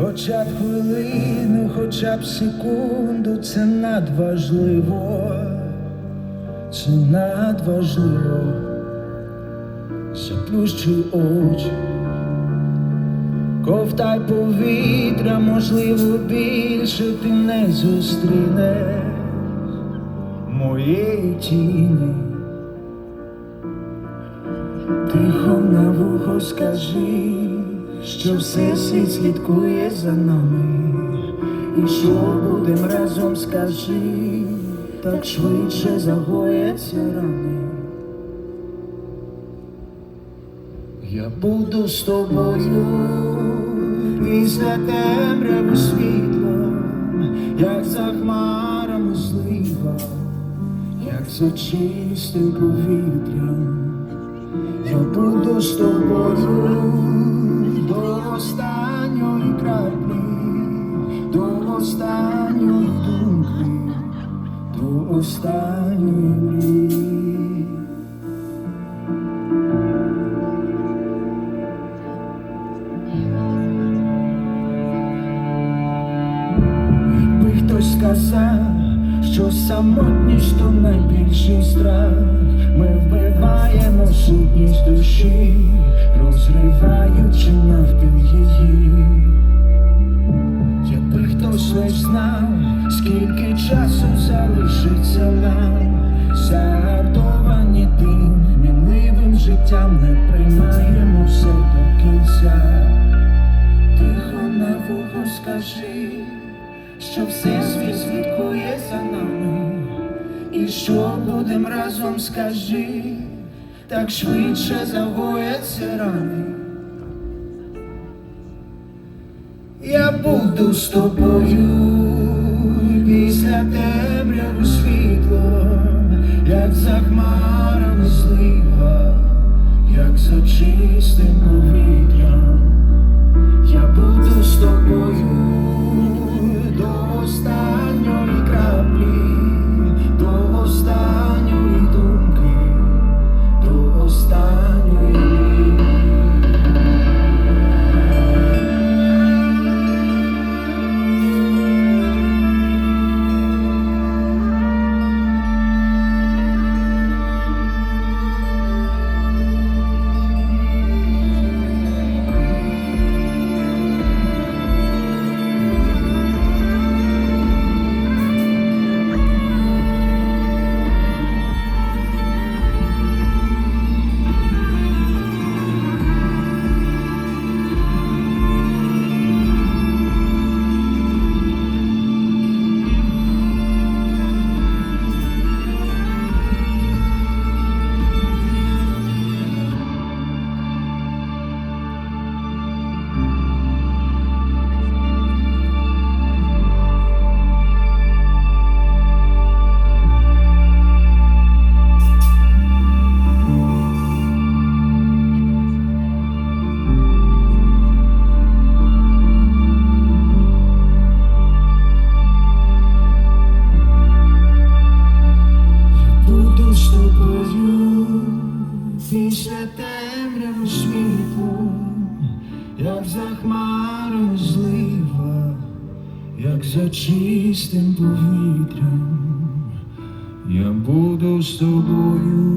хоча б хвилину, хоча б секунду, це надважливо, це надважливо, заплющуй очі, ковтай повітря, можливо, більше ти не зустрінеш моєї тіні. Тихо на вухо скажи, що все світ слідкує за нами, і що будем разом скажи, так швидше загояться рани. Я буду з тобою після темряви світлом, як за хмарами злива, як за чистим повітрям. Я буду з тобою до останньої краплі, до останньої думки, до останньої мрії. Хтось сказав, що самотність то найбільший страх, ми вбиваємо сутність душі, розриваючи навпіл її. Якби хтось лиш знав, скільки часу залишиться нам, загартовані тим мінливим життям не приймаємо все до кінця. Тихо на вухо скажи, що все світ слідкує за нами, і що будем разом скажи, так швидше загояться рани. Я буду з тобою після темряви світло, як за хмарами злива, як за чистим повітрям. За чистим повітрям. Я буду з тобою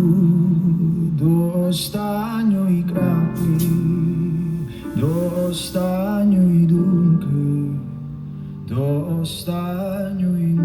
до останньої краплі, до останньої думки, до останньої.